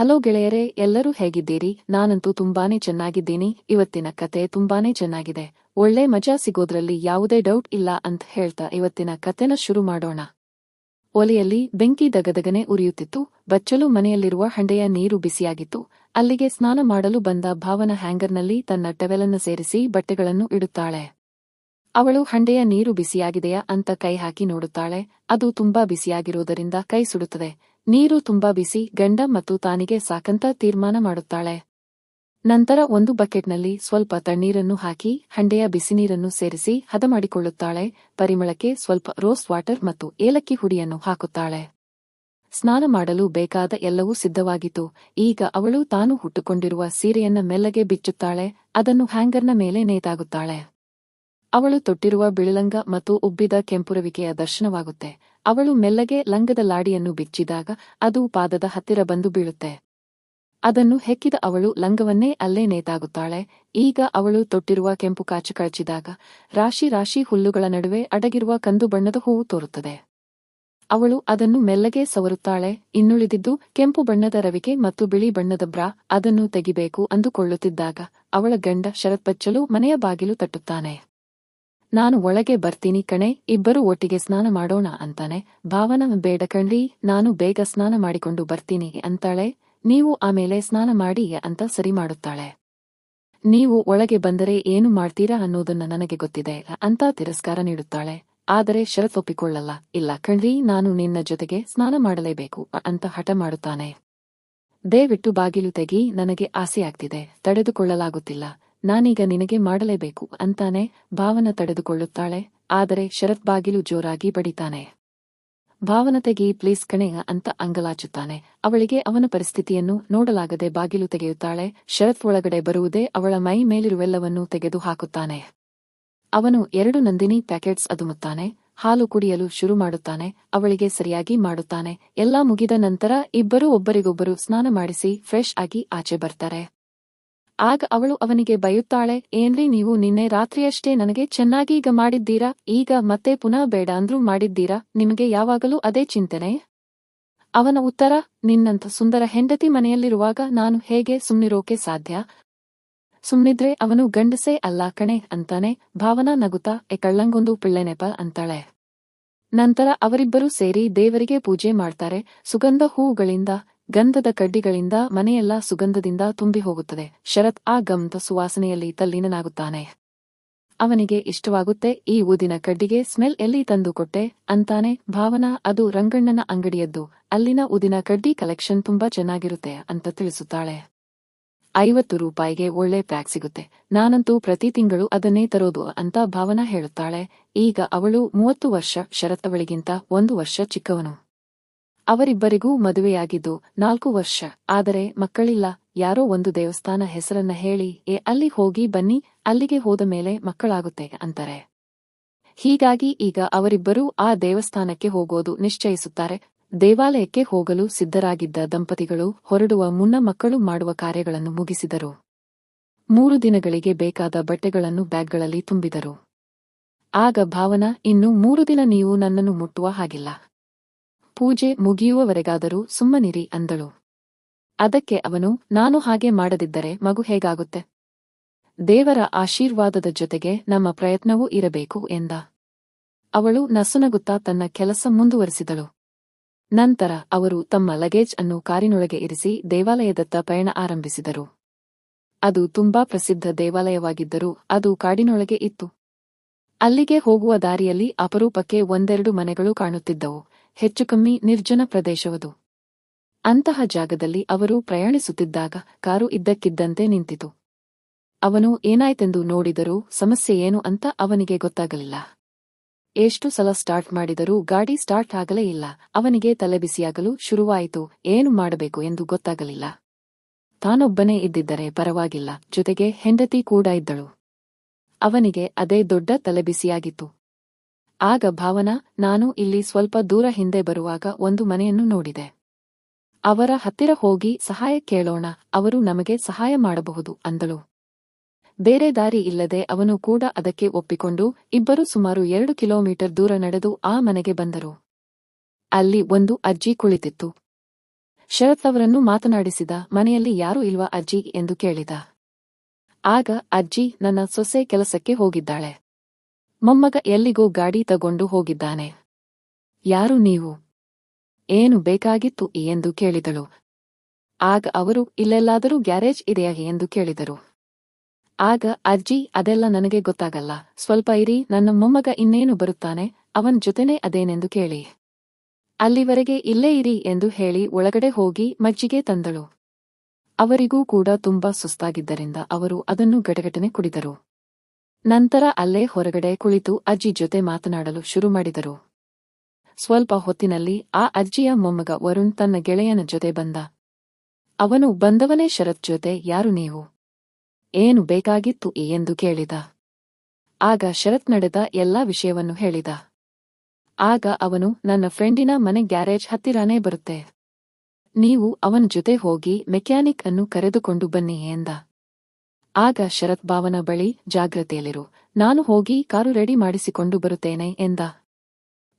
Hello ಗೆಳೆಯರೇ, ಎಲ್ಲರೂ ಹೇಗಿದ್ದೀರಿ? ನಾನಂತೂ ತುಂಬಾನೇ ಚೆನ್ನಾಗಿದ್ದೀನಿ. ಇವತ್ತಿನ ಕತೆ ತುಂಬಾನೇ ಚೆನ್ನಾಗಿದೆ. ಒಳ್ಳೆ ಮಜಾ ಸಿಗೋದ್ರಲ್ಲಿ ಯಾವುದೇ ಡೌಟ್ ಇಲ್ಲ ಅಂತ ಹೇಳ್ತಾ ಇವತ್ತಿನ ಕತೆನ ಶುರು ಮಾಡೋಣ. ಒಲೆಯಲ್ಲಿ ಬೆಂಕಿ ದಗದಗನೆ ಉರಿಯುತ್ತಿತ್ತು. ಬಚ್ಚಲು ಮನೆಯಲ್ಲಿರುವ ಹಂಡೆಯ ನೀರು ಬಿಸಿಯಾಗಿತ್ತು. ಅಲ್ಲಿಗೆ ಸ್ನಾನ ಮಾಡಲು ಬಂದ ಭಾವನ ಹ್ಯಾಂಗರ್ನಲ್ಲಿ ತನ್ನ ಟವೆಲನ್ನು ಸೇರಿಸಿ ಬಟ್ಟೆಗಳನ್ನು ಇಡುತ್ತಾಳೆ. ಅವಳು ಹಂಡೆಯ ನೀರು ಬಿಸಿಯಾಗಿದೆಯಾ ಅಂತ ಕೈ ಹಾಕಿ ನೋಡುತ್ತಾಳೆ. ಅದು ತುಂಬಾ ಬಿಸಿಯಾಗಿರುವುದರಿಂದ ಕೈ ಸುಡುತ್ತದೆ. ನೀರು ತುಂಬಾ ಬಿಸಿ, ಗಂಡ ಮತ್ತು ತಾನಿಗೆ ಸಾಕಂತ ತೀರ್ಮಾನ ಮಾಡುತ್ತಾಳೆ. ನಂತರ ಒಂದು ಬಕೆಟ್ನಲ್ಲಿ ಸ್ವಲ್ಪ ತಣ್ಣೀರನ್ನು ಹಾಕಿ, ಹಂಡೆಯ ಬಿಸಿನೀರನ್ನು ಸೇರಿಸಿ ಹದ ಮಾಡಿಕೊಳ್ಳುತ್ತಾಳೆ ಪರಿಮಳಕ್ಕೆ ಸ್ವಲ್ಪ ರೋಸ್ ವಾಟರ್ ಮತ್ತು ಏಲಕ್ಕಿ ಹುಡಿಯನ್ನು ಹಾಕುತ್ತಾಳೆ. ಸ್ನಾನ ಮಾಡಲು ಬೇಕಾದ ಎಲ್ಲವೂ ಸಿದ್ಧವಾಗಿತ್ತು. ಈಗ ಅವಳು ತಾನು ಹುಟ್ಟುಕೊಂಡಿರುವ ಸೀರೆಯನ್ನ ಮೆಲ್ಲಗೆ ಬಿಚ್ಚುತ್ತಾಳೆ. ಅದನ್ನು ಹ್ಯಾಂಗರ್ನ ಮೇಲೆ ನೇತಾಗುತ್ತಾಳೆ. ಅವಳು ತೊಟ್ಟಿರುವ ಬಿಳಿಲಂಗ ಮತ್ತು ಉಬ್ಬಿದ ಕೆಂಪುರವಿಕೆಯ ದರ್ಶನವಾಗುತ್ತೆ. ಅವಳು ಮೆಲ್ಲಗೆ ಲಂಗದ ಲಾಡಿಯನ್ನು ಬಿಚ್ಚಿದಾಗ ಅದು ಪಾದದ ಹತ್ತಿರ ಬಂದು ಬೀಳುತ್ತೆ. ಅದನ್ನು ಹೆಕ್ಕಿದ ಅವಳು ಲಂಗವನ್ನೇ ಅಲ್ಲೇ ನೇತಾಗುತ್ತಾಳೆ. ಈಗ ಅವಳು ತೊಟ್ಟಿರುವ ಕೆಂಪು ಕಾಚು ಕಳಚಿದಾಗ ರಾಶಿ ರಾಶಿ ಹುಲ್ಲುಗಳ ನಡುವೆ ಅಡಗಿರುವ ಕಂದು ಬಣ್ಣದ ಹೂವು ತೋರುತ್ತದೆ. ಅವಳು ಅದನ್ನು ಮೆಲ್ಲಗೆ ಸವರುತ್ತಾಳೆ. ಇನ್ನುಳಿದಿದ್ದು ಕೆಂಪು ಬಣ್ಣದ ರವಿಕೆ ಮತ್ತು ಬಿಳಿ ಬಣ್ಣದ ಬ್ರಾ ಅದನ್ನು ತೆಗಿಬೇಕು ಅಂದುಕೊಳ್ಳುತ್ತಿದ್ದಾಗ ಅವಳ ಗಂಡ ಶರತ್ಪಚ್ಚಲು ಮನೆಯ ಬಾಗಿಲು ತಟ್ಟುತ್ತಾನೆ. ನಾನು ಒಳಗೆ ಬರ್ತೀನಿ ಕಣೆ, ಇಬ್ಬರು ಒಟ್ಟಿಗೆ ಸ್ನಾನ ಮಾಡೋಣ ಅಂತಾನೆ. ಭಾವನ, ಬೇಡ ಕಣ್ರಿ, ನಾನು ಬೇಗ ಸ್ನಾನ ಮಾಡಿಕೊಂಡು ಬರ್ತೀನಿ ಅಂತಾಳೆ. ನೀವು ಆಮೇಲೆ ಸ್ನಾನ ಮಾಡಿ ಅಂತ ಸರಿ ಮಾಡುತ್ತಾಳೆ. ನೀವು ಒಳಗೆ ಬಂದರೆ ಏನು ಮಾಡ್ತೀರಾ ಅನ್ನೋದನ್ನ ನನಗೆ ಗೊತ್ತಿದೆ ಅಂತ ತಿರಸ್ಕಾರ ನೀಡುತ್ತಾಳೆ. ಆದರೆ ಶರತ್ ಒಪ್ಪಿಕೊಳ್ಳಲ್ಲ. ಇಲ್ಲ ಕಣ್ರಿ, ನಾನು ನಿನ್ನ ಜೊತೆಗೆ ಸ್ನಾನ ಮಾಡಲೇಬೇಕು ಅಂತ ಹಠ ಮಾಡುತ್ತಾನೆ. ದಯವಿಟ್ಟು ಬಾಗಿಲು ತೆಗಿ, ನನಗೆ ಆಸೆಯಾಗ್ತಿದೆ. ತಡೆದುಕೊಳ್ಳಲಾಗುತ್ತಿಲ್ಲ. ನಾನೀಗ ನಿನಗೆ ಮಾಡಲೇಬೇಕು ಅಂತಾನೆ ಭಾವನ ತಡೆದುಕೊಳ್ಳುತ್ತಾಳೆ, ಆದರೆ ಶರತ್ ಬಾಗಿಲು ಜೋರಾಗಿ ಬಡಿತಾನೆ. ಭಾವನ ತೆಗಿ, ಪ್ಲೀಸ್ ಕಣೆ ಅಂತ ಅಂಗಲಾಚುತ್ತಾನೆ. ಅವಳಿಗೆ ಅವನ ಪರಿಸ್ಥಿತಿಯನ್ನು ನೋಡಲಾಗದೆ ಬಾಗಿಲು ತೆಗೆಯುತ್ತಾಳೆ. ಶರತ್ ಒಳಗಡೆ ಬರುವುದೇ ಅವಳ ಮೈ ಮೇಲಿರುವೆಲ್ಲವನ್ನೂ ತೆಗೆದು ಹಾಕುತ್ತಾನೆ. ಅವನು ಎರಡು ನಂದಿನಿ ಪ್ಯಾಕೆಟ್ಸ್ ಅದುಮುತ್ತಾನೆ. ಹಾಲು ಕುಡಿಯಲು ಶುರು ಮಾಡುತ್ತಾನೆ. ಅವಳಿಗೆ ಸರಿಯಾಗಿ ಮಾಡುತ್ತಾನೆ. ಎಲ್ಲಾ ಮುಗಿದ ನಂತರ ಇಬ್ಬರೂ ಒಬ್ಬರಿಗೊಬ್ಬರು ಸ್ನಾನ ಮಾಡಿಸಿ, ಫ್ರೆಶ್ ಆಗಿ ಆಚೆ ಬರ್ತಾರೆ. ಆಗ ಅವಳು ಅವನಿಗೆ ಬಯುತ್ತಾಳೆ, ಏನ್ರಿ ನೀವು ನಿನ್ನೆ ರಾತ್ರಿಯಷ್ಟೇ ನನಗೆ ಚೆನ್ನಾಗಿ ಈಗ ಮಾಡಿದ್ದೀರಾ? ಈಗ ಮತ್ತೆ ಪುನಃ ಬೇಡ ಅಂದ್ರೂ ಮಾಡಿದ್ದೀರಾ? ನಿಮಗೆ ಯಾವಾಗಲೂ ಅದೇ ಚಿಂತನೆ? ಅವನ ಉತ್ತರ, ನಿನ್ನಂಥ ಸುಂದರ ಹೆಂಡತಿ ಮನೆಯಲ್ಲಿರುವಾಗ ನಾನು ಹೇಗೆ ಸುಮ್ನಿರೋಕೆ ಸಾಧ್ಯ? ಸುಮ್ನಿದ್ರೆ ಅವನು ಗಂಡಸೇ ಅಲ್ಲ ಕಣೆ ಅಂತಾನೆ, ಭಾವನಾ ನಗುತ್ತಾ ಕಳ್ಳಂಗೊಂದು ಪಿಳ್ಳೆನೆಪ ಅಂತಾಳೆ. ನಂತರ ಅವರಿಬ್ಬರೂ ಸೇರಿ ದೇವರಿಗೆ ಪೂಜೆ ಮಾಡ್ತಾರೆ, ಸುಗಂಧ ಹೂವುಗಳಿಂದ ಗಂಧದ ಕಡ್ಡಿಗಳಿಂದ ಮನೆಯೆಲ್ಲ ಸುಗಂಧದಿಂದ ತುಂಬಿ ಹೋಗುತ್ತದೆ. ಶರತ್ ಆ ಗಂಧ ಸುವಾಸನೆಯಲ್ಲಿ ತಲ್ಲೀನನಾಗುತ್ತಾನೆ. ಅವನಿಗೆ ಇಷ್ಟವಾಗುತ್ತೆ ಈ ಊದಿನ ಕಡ್ಡಿಗೆ ಸ್ಮೆಲ್ ಎಲ್ಲಿ ತಂದು ಕೊಟ್ಟೆ ಅಂತಾನೆ ಭಾವನಾ, ಅದು ರಂಗಣ್ಣನ ಅಂಗಡಿಯದ್ದು. ಅಲ್ಲಿನ ಊದಿನ ಕಡ್ಡಿ ಕಲೆಕ್ಷನ್ ತುಂಬಾ ಚೆನ್ನಾಗಿರುತ್ತೆ ಅಂತ ತಿಳಿಸುತ್ತಾಳೆ. ಐವತ್ತು ರೂಪಾಯಿಗೆ ಒಳ್ಳೆ ಪ್ಯಾಕ್ ಸಿಗುತ್ತೆ. ನಾನಂತೂ ಪ್ರತಿ ತಿಂಗಳು ಅದನ್ನೇ ತರೋದು ಅಂತ ಭಾವನಾ ಹೇಳುತ್ತಾಳೆ. ಈಗ ಅವಳು ಮೂವತ್ತು ವರ್ಷ ಶರತ್ ಅವಳಿಗಿಂತ ಒಂದು ವರ್ಷ ಚಿಕ್ಕವನು. ಅವರಿಬ್ಬರಿಗೂ ಮದುವೆಯಾಗಿದ್ದು ನಾಲ್ಕು ವರ್ಷ. ಆದರೆ ಮಕ್ಕಳಿಲ್ಲ. ಯಾರೋ ಒಂದು ದೇವಸ್ಥಾನ ಹೆಸರನ್ನ ಹೇಳಿ, ಏ, ಅಲ್ಲಿ ಹೋಗಿ ಬನ್ನಿ, ಅಲ್ಲಿಗೆ ಹೋದ ಮೇಲೆ ಮಕ್ಕಳಾಗುತ್ತೆ ಅಂತಾರೆ. ಹೀಗಾಗಿ ಈಗ ಅವರಿಬ್ಬರೂ ಆ ದೇವಸ್ಥಾನಕ್ಕೆ ಹೋಗೋದು ನಿಶ್ಚಯಿಸುತ್ತಾರೆ. ದೇವಾಲಯಕ್ಕೆ ಹೋಗಲು ಸಿದ್ಧರಾಗಿದ್ದ ದಂಪತಿಗಳು ಹೊರಡುವ ಮುನ್ನ ಮಕ್ಕಳು ಮಾಡುವ ಕಾರ್ಯಗಳನ್ನು ಮುಗಿಸಿದರು. ಮೂರು ದಿನಗಳಿಗೆ ಬೇಕಾದ ಬಟ್ಟೆಗಳನ್ನು ಬ್ಯಾಗ್ಗಳಲ್ಲಿ ತುಂಬಿದರು. ಆಗ ಭಾವನಾ, ಇನ್ನು ಮೂರು ದಿನ ನೀವು ನನ್ನನ್ನು ಮುಟ್ಟುವ ಹಾಗಿಲ್ಲ. ಪೂಜೆ ಮುಗಿಯುವವರೆಗಾದರೂ ಸುಮ್ಮನಿರಿ ಅಂದಳು. ಅದಕ್ಕೆ ಅವನು, ನಾನು ಹಾಗೆ ಮಾಡದಿದ್ದರೆ ಮಗು ಹೇಗಾಗುತ್ತೆ? ದೇವರ ಆಶೀರ್ವಾದದ ಜೊತೆಗೆ ನಮ್ಮ ಪ್ರಯತ್ನವೂ ಇರಬೇಕು ಎಂದ. ಅವಳು ನಸುನಗುತ್ತಾ ತನ್ನ ಕೆಲಸ ಮುಂದುವರಿಸಿದಳು. ನಂತರ ಅವರು ತಮ್ಮ ಲಗೇಜ್ ಅನ್ನು ಕಾರಿನೊಳಗೆ ಇರಿಸಿ ದೇವಾಲಯದತ್ತ ಪಯಣ ಆರಂಭಿಸಿದರು. ಅದು ತುಂಬಾ ಪ್ರಸಿದ್ಧ ದೇವಾಲಯವಾಗಿದ್ದರೂ ಅದು ಕಾಡಿನೊಳಗೆ ಇತ್ತು. ಅಲ್ಲಿಗೆ ಹೋಗುವ ದಾರಿಯಲ್ಲಿ ಅಪರೂಪಕ್ಕೆ ಒಂದೆರಡು ಮನೆಗಳು ಕಾಣುತ್ತಿದ್ದವು. ಹೆಚ್ಚು ಕಮ್ಮಿ ನಿರ್ಜನ ಪ್ರದೇಶವದು. ಅಂತಹ ಜಾಗದಲ್ಲಿ ಅವರು ಪ್ರಯಾಣಿಸುತ್ತಿದ್ದಾಗ ಕಾರು ಇದ್ದಕ್ಕಿದ್ದಂತೆ ನಿಂತಿತು. ಅವನು ಏನಾಯ್ತೆಂದು ನೋಡಿದರೂ ಸಮಸ್ಯೆ ಏನು ಅಂತ ಅವನಿಗೆ ಗೊತ್ತಾಗಲಿಲ್ಲ. ಎಷ್ಟು ಸಲ ಸ್ಟಾರ್ಟ್ ಮಾಡಿದರೂ ಗಾಡಿ ಸ್ಟಾರ್ಟ್ ಆಗಲೇ ಇಲ್ಲ. ಅವನಿಗೆ ತಲೆಬಿಸಿಯಾಗಲು ಶುರುವಾಯಿತು. ಏನು ಮಾಡಬೇಕು ಎಂದು ಗೊತ್ತಾಗಲಿಲ್ಲ. ತಾನೊಬ್ಬನೇ ಇದ್ದಿದ್ದರೆ ಪರವಾಗಿಲ್ಲ. ಜೊತೆಗೆ ಹೆಂಡತಿ ಕೂಡ ಇದ್ದಳು. ಅವನಿಗೆ ಅದೇ ದೊಡ್ಡ ತಲೆಬಿಸಿಯಾಗಿತ್ತು ಆಗ ಭಾವನಾ, ನಾನು ಇಲ್ಲಿ ಸ್ವಲ್ಪ ದೂರ ಹಿಂದೆ ಬರುವಾಗ ಒಂದು ಮನೆಯನ್ನು ನೋಡಿದೆ. ಅವರ ಹತ್ತಿರ ಹೋಗಿ ಸಹಾಯ ಕೇಳೋಣ, ಅವರು ನಮಗೆ ಸಹಾಯ ಮಾಡಬಹುದು, ಅಂದಳು. ಬೇರೆ ದಾರಿ ಇಲ್ಲದೆ ಅವನು ಕೂಡ ಅದಕ್ಕೆ ಒಪ್ಪಿಕೊಂಡು, ಇಬ್ಬರು ಸುಮಾರು ಎರಡು ಕಿಲೋಮೀಟರ್ ದೂರ ನಡೆದು ಆ ಮನೆಗೆ ಬಂದರು. ಅಲ್ಲಿ ಒಂದು ಅಜ್ಜಿ ಕುಳಿತಿತ್ತು. ಶರತ್ ಅವರನ್ನು ಮಾತನಾಡಿಸಿದ, ಮನೆಯಲ್ಲಿ ಯಾರೂ ಇಲ್ವಾ ಅಜ್ಜಿ, ಎಂದು ಕೇಳಿದ. ಆಗ ಅಜ್ಜಿ, ನನ್ನ ಸೊಸೆ ಕೆಲಸಕ್ಕೆ ಹೋಗಿದ್ದಾಳೆ. ಮೊಮ್ಮಗ ಎಲ್ಲಿಗೋ ಗಾಡಿ ತಗೊಂಡು ಹೋಗಿದ್ದಾನೆ. ಯಾರು ನೀವು? ಏನು ಬೇಕಾಗಿತ್ತು ಎಂದು ಕೇಳಿದಳು. ಆಗ ಅವರು, ಇಲ್ಲೆಲ್ಲಾದರೂ ಗ್ಯಾರೇಜ್ ಇದೆಯಾ ಎಂದು ಕೇಳಿದರು. ಆಗ, ಅಜ್ಜಿ, ಅದೆಲ್ಲ ನನಗೆ ಗೊತ್ತಾಗಲ್ಲ. ಸ್ವಲ್ಪ ಇರಿ, ನನ್ನ ಮೊಮ್ಮಗ ಇನ್ನೇನು ಬರುತ್ತಾನೆ, ಅವನ್ ಜೊತೆನೇ ಅದೇನೆಂದು ಕೇಳಿ. ಅಲ್ಲಿವರೆಗೆ ಇಲ್ಲೇ ಇರಿ ಎಂದು ಹೇಳಿ ಒಳಗಡೆ ಹೋಗಿ ಮಜ್ಜಿಗೆ ತಂದಳು. ಅವರಿಗೂ ಕೂಡ ತುಂಬಾ ಸುಸ್ತಾಗಿದ್ದರಿಂದ ಅವರು ಅದನ್ನು ಗಟಗಟನೆ ಕುಡಿದರು. ನಂತರ ಅಲ್ಲೇ ಹೊರಗಡೆ ಕುಳಿತು ಅಜ್ಜಿ ಜೊತೆ ಮಾತನಾಡಲು ಶುರು ಮಾಡಿದರು. ಸ್ವಲ್ಪ ಹೊತ್ತಿನಲ್ಲಿ ಆ ಅಜ್ಜಿಯ ಮೊಮ್ಮಗ ವರುಣ್ ತನ್ನ ಗೆಳೆಯನ ಜೊತೆ ಬಂದ. ಅವನು ಬಂದವನೇ ಶರತ್ ಜೊತೆ, ಯಾರು ನೀವು? ಏನು ಬೇಕಾಗಿತ್ತು ಎಂದು ಕೇಳಿದ. ಆಗ ಶರತ್ ನಡೆದ ಎಲ್ಲಾ ವಿಷಯವನ್ನು ಹೇಳಿದ. ಆಗ ಅವನು, ನನ್ನ ಫ್ರೆಂಡಿನ ಮನೆ ಗ್ಯಾರೇಜ್ ಹತ್ತಿರಾನೇ ಬರುತ್ತೆ. ನೀವು ಅವನ ಜೊತೆ ಹೋಗಿ ಮೆಕ್ಯಾನಿಕ್ ಅನ್ನು ಕರೆದುಕೊಂಡು ಬನ್ನಿ ಎಂದ. ಆಗ ಶರತ್ ಭಾವನ ಬಳಿ ಜಾಗ್ರತೆಯಲ್ಲಿರು. ನಾನು ಹೋಗಿ ಕಾರು ರೆಡಿ ಮಾಡಿಸಿಕೊಂಡು ಬರುತ್ತೇನೆ ಎಂದ.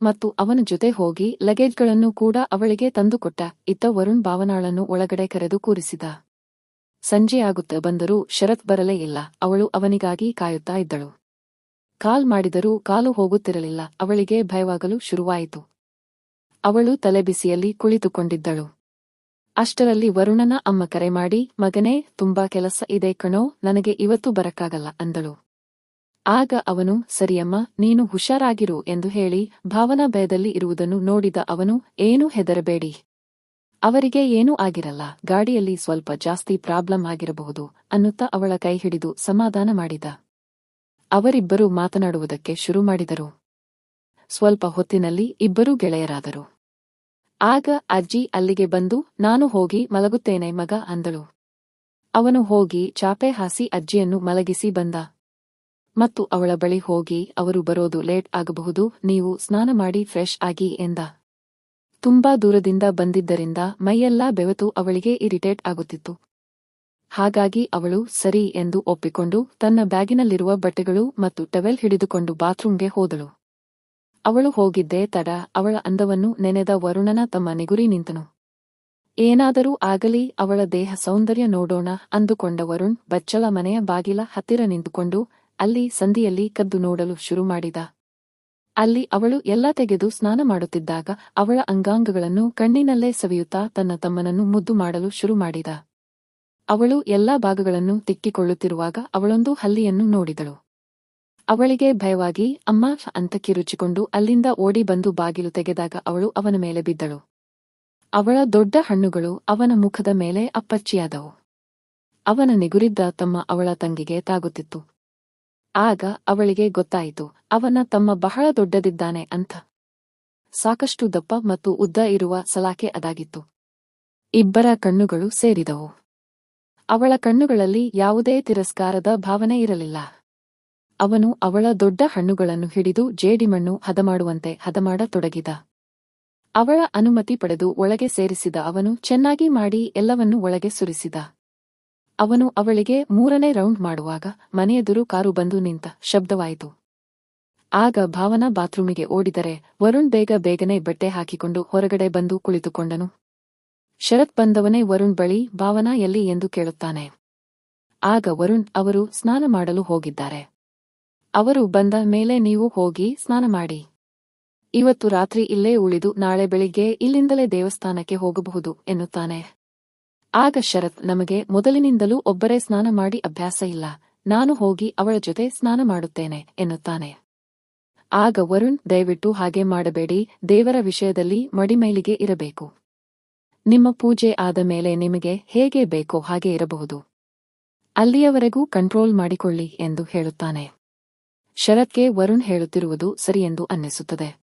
ಮತ್ತು ಅವನ ಜೊತೆ ಹೋಗಿ ಲಗೇಜ್ಗಳನ್ನು ಕೂಡ ಅವಳಿಗೆ ತಂದುಕೊಟ್ಟ ಇತ್ತ ವರುಣ್ ಭಾವನಾಳನ್ನು ಒಳಗಡೆ ಕರೆದು ಕೂರಿಸಿದ. ಸಂಜೆಯಾಗುತ್ತ ಬಂದರೂ ಶರತ್ ಬರಲೇ ಇಲ್ಲ. ಅವಳು ಅವನಿಗಾಗಿ ಕಾಯುತ್ತಾ ಇದ್ದಳು. ಕಾಲ್ ಮಾಡಿದರೂ ಕಾಲು ಹೋಗುತ್ತಿರಲಿಲ್ಲ. ಅವಳಿಗೆ ಭಯವಾಗಲು ಶುರುವಾಯಿತು. ಅವಳು ತಲೆಬಿಸಿಯಲ್ಲಿ ಕುಳಿತುಕೊಂಡಿದ್ದಳು. ಅಷ್ಟರಲ್ಲಿ ವರುಣನ ಅಮ್ಮ ಕರೆ ಮಾಡಿ, ಮಗನೇ, ತುಂಬಾ ಕೆಲಸ ಇದೆ ಕಣೋ, ನನಗೆ ಇವತ್ತು ಬರಕ್ಕಾಗಲ್ಲ, ಅಂದಳು. ಆಗ ಅವನು, ಸರಿಯಮ್ಮ, ನೀನು ಹುಷಾರಾಗಿರು, ಎಂದು ಹೇಳಿ, ಭಾವನಾ ಭಯದಲ್ಲಿ ಇರುವುದನ್ನು ನೋಡಿದ ಅವನು, ಏನೂ ಹೆದರಬೇಡಿ. ಅವರಿಗೆ ಏನೂ ಆಗಿರಲ್ಲ, ಗಾಡಿಯಲ್ಲಿ ಸ್ವಲ್ಪ ಜಾಸ್ತಿ ಪ್ರಾಬ್ಲಮ್ ಆಗಿರಬಹುದು, ಅನ್ನುತ್ತಾ ಅವಳ ಕೈ ಹಿಡಿದು ಸಮಾಧಾನ ಮಾಡಿದ. ಅವರಿಬ್ಬರು ಮಾತನಾಡುವುದಕ್ಕೆ ಶುರು ಮಾಡಿದರು. ಸ್ವಲ್ಪ ಹೊತ್ತಿನಲ್ಲಿ ಇಬ್ಬರೂ ಗೆಳೆಯರಾದರು. ಆಗ ಅಜ್ಜಿ ಅಲ್ಲಿಗೆ ಬಂದು, ನಾನು ಹೋಗಿ ಮಲಗುತ್ತೇನೆ ಮಗ ಅಂದಳು. ಅವನು ಹೋಗಿ ಚಾಪೆ ಹಾಸಿ ಅಜ್ಜಿಯನ್ನು ಮಲಗಿಸಿ ಬಂದ. ಮತ್ತು ಅವಳ ಬಳಿ ಹೋಗಿ ಅವರು ಬರೋದು ಲೇಟ್ ಆಗಬಹುದು, ನೀವು ಸ್ನಾನ ಮಾಡಿ ಫ್ರೆಶ್ ಆಗಿ ಎಂದ. ತುಂಬಾ ದೂರದಿಂದ ಬಂದಿದ್ದರಿಂದ ಮೈಯೆಲ್ಲಾ ಬೆವತು ಅವಳಿಗೆ ಇರಿಟೇಟ್ ಆಗುತ್ತಿತ್ತು. ಹಾಗಾಗಿ ಅವಳು, ಸರಿ ಎಂದು ಒಪ್ಪಿಕೊಂಡು ತನ್ನ ಬ್ಯಾಗಿನಲ್ಲಿರುವ ಬಟ್ಟೆಗಳು ಮತ್ತು ಟವೆಲ್ ಹಿಡಿದುಕೊಂಡು ಬಾತ್ರೂಮ್ಗೆ ಹೋದಳು. ಅವಳು ಹೋಗಿದ್ದೇ ತಡ ಅವಳ ಅಂದವನ್ನು ನೆನೆದ ವರುಣನ ತಮ್ಮ ನಿಗುರಿ ನಿಂತನು. ಏನಾದರೂ ಆಗಲಿ ಅವಳ ದೇಹ ಸೌಂದರ್ಯ ನೋಡೋಣ ಅಂದುಕೊಂಡ ವರುಣ್ ಬಚ್ಚಲ ಮನೆಯ ಬಾಗಿಲ ಹತ್ತಿರ ನಿಂತುಕೊಂಡು ಅಲ್ಲಿ ಸಂದಿಯಲ್ಲಿ ಕದ್ದು ನೋಡಲು ಶುರು ಮಾಡಿದ. ಅಲ್ಲಿ ಅವಳು ಎಲ್ಲ ತೆಗೆದು ಸ್ನಾನ ಮಾಡುತ್ತಿದ್ದಾಗ ಅವಳ ಅಂಗಾಂಗಗಳನ್ನು ಕಣ್ಣಿನಲ್ಲೇ ಸವಿಯುತ್ತಾ ತನ್ನ ತಮ್ಮನನ್ನು ಮುದ್ದು ಮಾಡಲು ಶುರು ಮಾಡಿದ. ಅವಳು ಎಲ್ಲಾ ಭಾಗಗಳನ್ನು ತಿಕ್ಕಿಕೊಳ್ಳುತ್ತಿರುವಾಗ ಅವಳೊಂದು ಹಲ್ಲಿಯನ್ನು ನೋಡಿದಳು. ಅವಳಿಗೆ ಭಯವಾಗಿ, ಅಮ್ಮ ಅಂತ ಕಿರುಚಿಕೊಂಡು ಅಲ್ಲಿಂದ ಓಡಿ ಬಂದು ಬಾಗಿಲು ತೆಗೆದಾಗ ಅವಳು ಅವನ ಮೇಲೆ ಬಿದ್ದಳು. ಅವಳ ದೊಡ್ಡ ಹಣ್ಣುಗಳು ಅವನ ಮುಖದ ಮೇಲೆ ಅಪ್ಪಚ್ಚಿಯಾದವು. ಅವನ ನಿಗುರಿದ್ದ ತಮ್ಮ ಅವಳ ತಂಗಿಗೆ ತಾಗುತ್ತಿತ್ತು. ಆಗ ಅವಳಿಗೆ ಗೊತ್ತಾಯಿತು, ಅವನ ತಮ್ಮ ಬಹಳ ದೊಡ್ಡದಿದ್ದಾನೆ ಅಂತ. ಸಾಕಷ್ಟು ದಪ್ಪ ಮತ್ತು ಉದ್ದ ಇರುವ ಸಲಾಕೆ ಅದಾಗಿತ್ತು. ಇಬ್ಬರ ಕಣ್ಣುಗಳು ಸೇರಿದವು. ಅವಳ ಕಣ್ಣುಗಳಲ್ಲಿ ಯಾವುದೇ ತಿರಸ್ಕಾರದ ಭಾವನೆ ಇರಲಿಲ್ಲ. ಅವನು ಅವಳ ದೊಡ್ಡ ಹಣ್ಣುಗಳನ್ನು ಹಿಡಿದು ಜೇಡಿಮಣ್ಣು ಹದಮಾಡುವಂತೆ ಹದಮಾಡತೊಡಗಿದ. ಅವಳ ಅನುಮತಿ ಪಡೆದು ಒಳಗೆ ಸೇರಿಸಿದ ಅವನು ಚೆನ್ನಾಗಿ ಮಾಡಿ ಎಲ್ಲವನ್ನೂ ಒಳಗೆ ಸುರಿಸಿದ. ಅವನು ಅವಳಿಗೆ ಮೂರನೇ ರೌಂಡ್ ಮಾಡುವಾಗ ಮನೆಯೆದುರು ಕಾರು ಬಂದು ನಿಂತ ಶಬ್ದವಾಯಿತು. ಆಗ ಭಾವನಾ ಬಾತ್ರೂಮಿಗೆ ಓಡಿದರೆ ವರುಣ್ ಬೇಗ ಬೇಗನೆ ಬಟ್ಟೆ ಹಾಕಿಕೊಂಡು ಹೊರಗಡೆ ಬಂದು ಕುಳಿತುಕೊಂಡನು. ಶರತ್ ಬಂದವನೇ ವರುಣ್ ಬಳಿ ಭಾವನಾ ಎಲ್ಲಿ ಎಂದು ಕೇಳುತ್ತಾನೆ. ಆಗ ವರುಣ್ ಅವರು ಸ್ನಾನ ಮಾಡಲು ಹೋಗಿದ್ದಾರೆ. ಅವರು ಬಂದ ಮೇಲೆ ನೀವು ಹೋಗಿ ಸ್ನಾನ ಮಾಡಿ. ಇವತ್ತು ರಾತ್ರಿ ಇಲ್ಲೇ ಉಳಿದು ನಾಳೆ ಬೆಳಿಗ್ಗೆ ಇಲ್ಲಿಂದಲೇ ದೇವಸ್ಥಾನಕ್ಕೆ ಹೋಗಬಹುದು ಎನ್ನುತ್ತಾನೆ. ಆಗ ಶರತ್, ನಮಗೆ ಮೊದಲಿನಿಂದಲೂ ಒಬ್ಬರೇ ಸ್ನಾನ ಮಾಡಿ ಅಭ್ಯಾಸ ಇಲ್ಲ. ನಾನು ಹೋಗಿ ಅವಳ ಜೊತೆ ಸ್ನಾನ ಮಾಡುತ್ತೇನೆ, ಎನ್ನುತ್ತಾನೆ. ಆಗ ವರುಣ್, ದಯವಿಟ್ಟು ಹಾಗೆ ಮಾಡಬೇಡಿ. ದೇವರ ವಿಷಯದಲ್ಲಿ ಮಡಿಮೈಲಿಗೆ ಇರಬೇಕು. ನಿಮ್ಮ ಪೂಜೆ ಆದ ಮೇಲೆ ನಿಮಗೆ ಹೇಗೆ ಬೇಕೋ ಹಾಗೆ ಇರಬಹುದು. ಅಲ್ಲಿಯವರೆಗೂ ಕಂಟ್ರೋಲ್ ಮಾಡಿಕೊಳ್ಳಿ, ಎಂದು ಹೇಳುತ್ತಾನೆ. ಶರತ್ಗೆ ವರುಣ್ ಹೇಳುತ್ತಿರುವುದು ಸರಿಯೆಂದು ಅನ್ನಿಸುತ್ತದೆ.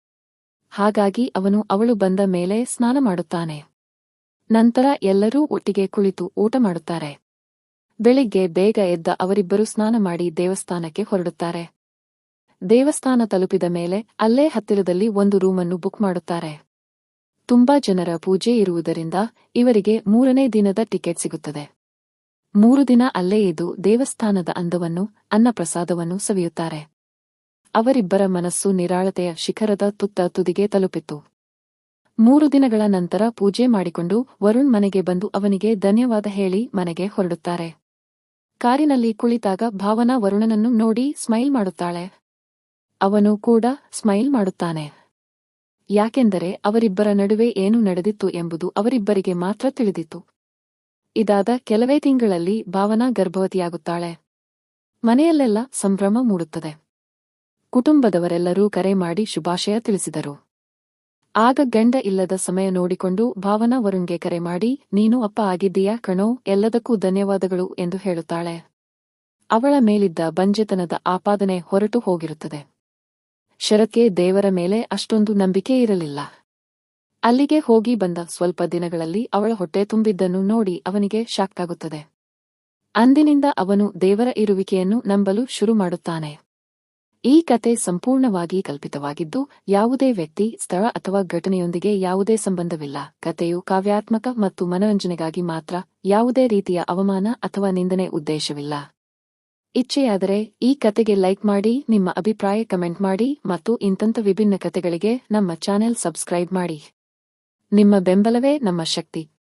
ಹಾಗಾಗಿ ಅವನು ಅವಳು ಬಂದ ಮೇಲೆ ಸ್ನಾನ ಮಾಡುತ್ತಾನೆ. ನಂತರ ಎಲ್ಲರೂ ಒಟ್ಟಿಗೆ ಕುಳಿತು ಊಟ ಮಾಡುತ್ತಾರೆ. ಬೆಳಿಗ್ಗೆ ಬೇಗ ಎದ್ದ ಅವರಿಬ್ಬರು ಸ್ನಾನ ಮಾಡಿ ದೇವಸ್ಥಾನಕ್ಕೆ ಹೊರಡುತ್ತಾರೆ. ದೇವಸ್ಥಾನ ತಲುಪಿದ ಮೇಲೆ ಅಲ್ಲೇ ಹತ್ತಿರದಲ್ಲಿ ಒಂದು ರೂಮನ್ನು ಬುಕ್ ಮಾಡುತ್ತಾರೆ. ತುಂಬಾ ಜನರ ಪೂಜೆ ಇರುವುದರಿಂದ ಇವರಿಗೆ ಮೂರನೇ ದಿನದ ಟಿಕೆಟ್ ಸಿಗುತ್ತದೆ. ಮೂರು ದಿನ ಅಲ್ಲೇ ಇದ್ದು ದೇವಸ್ಥಾನದ ಅಂದವನ್ನು, ಅನ್ನಪ್ರಸಾದವನ್ನು ಸವಿಯುತ್ತಾರೆ. ಅವರಿಬ್ಬರ ಮನಸ್ಸು ನಿರಾಳತೆಯ ಶಿಖರದ ತುತ್ತ ತುದಿಗೆ ತಲುಪಿತು ಮೂರು ದಿನಗಳ ನಂತರ ಪೂಜೆ ಮಾಡಿಕೊಂಡು ವರುಣ್ ಮನೆಗೆ ಬಂದು ಅವನಿಗೆ ಧನ್ಯವಾದ ಹೇಳಿ ಮನೆಗೆ ಹೊರಡುತ್ತಾರೆ. ಕಾರಿನಲ್ಲಿ ಕುಳಿತಾಗ ಭಾವನಾ ವರುಣನನ್ನು ನೋಡಿ ಸ್ಮೈಲ್ ಮಾಡುತ್ತಾಳೆ. ಅವನು ಕೂಡ ಸ್ಮೈಲ್ ಮಾಡುತ್ತಾನೆ. ಯಾಕೆಂದರೆ ಅವರಿಬ್ಬರ ನಡುವೆ ಏನು ನಡೆದಿತ್ತು ಎಂಬುದು ಅವರಿಬ್ಬರಿಗೆ ಮಾತ್ರ ತಿಳಿದಿತ್ತು. ಇದಾದ ಕೆಲವೇ ತಿಂಗಳಲ್ಲಿ ಭಾವನಾ ಗರ್ಭವತಿಯಾಗುತ್ತಾಳೆ. ಮನೆಯಲ್ಲೆಲ್ಲ ಸಂಭ್ರಮ ಮೂಡುತ್ತದೆ. ಕುಟುಂಬದವರೆಲ್ಲರೂ ಕರೆ ಮಾಡಿ ಶುಭಾಶಯ ತಿಳಿಸಿದರು. ಆಗ ಗಂಡ ಇಲ್ಲದ ಸಮಯ ನೋಡಿಕೊಂಡು ಭಾವನಾ ವರುಣ್ಗೆ ಕರೆ ಮಾಡಿ, ನೀನು ಅಪ್ಪ ಆಗಿದ್ದೀಯಾ ಕಣೋ, ಎಲ್ಲದಕ್ಕೂ ಧನ್ಯವಾದಗಳು ಎಂದು ಹೇಳುತ್ತಾಳೆ. ಅವಳ ಮೇಲಿದ್ದ ಬಂಜೆತನದ ಆಪಾದನೆ ಹೊರಟು ಹೋಗಿರುತ್ತದೆ. ಶರತ್ಗೆ ದೇವರ ಮೇಲೆ ಅಷ್ಟೊಂದು ನಂಬಿಕೆ ಇರಲಿಲ್ಲ. ಅಲ್ಲಿಗೆ ಹೋಗಿ ಬಂದ ಸ್ವಲ್ಪ ದಿನಗಳಲ್ಲಿ ಅವಳ ಹೊಟ್ಟೆ ತುಂಬಿದ್ದನ್ನು ನೋಡಿ ಅವನಿಗೆ ಶಾಕ್ ಆಗುತ್ತದೆ ಅಂದಿನಿಂದ ಅವನು ದೇವರ ಇರುವಿಕೆಯನ್ನು ನಂಬಲು ಶುರು ಮಾಡುತ್ತಾನೆ. ಈ ಕತೆ ಸಂಪೂರ್ಣವಾಗಿ ಕಲ್ಪಿತವಾಗಿದ್ದು, ಯಾವುದೇ ವ್ಯಕ್ತಿ, ಸ್ಥಳ ಅಥವಾ ಘಟನೆಯೊಂದಿಗೆ ಯಾವುದೇ ಸಂಬಂಧವಿಲ್ಲ. ಕತೆಯು ಕಾವ್ಯಾತ್ಮಕ ಮತ್ತು ಮನರಂಜನೆಗಾಗಿ ಮಾತ್ರ ಯಾವುದೇ ರೀತಿಯ ಅವಮಾನ ಅಥವಾ ನಿಂದನೆ ಉದ್ದೇಶವಿಲ್ಲ. ಇಚ್ಛೆಯಾದರೆ ಈ ಕತೆಗೆ ಲೈಕ್ ಮಾಡಿ, ನಿಮ್ಮ ಅಭಿಪ್ರಾಯ ಕಮೆಂಟ್ ಮಾಡಿ ಮತ್ತು ಇಂಥಂಥ ವಿಭಿನ್ನ ಕತೆಗಳಿಗೆ ನಮ್ಮ ಚಾನೆಲ್ ಸಬ್ಸ್ಕ್ರೈಬ್ ಮಾಡಿ. ನಿಮ್ಮ ಬೆಂಬಲವೇ ನಮ್ಮ ಶಕ್ತಿ.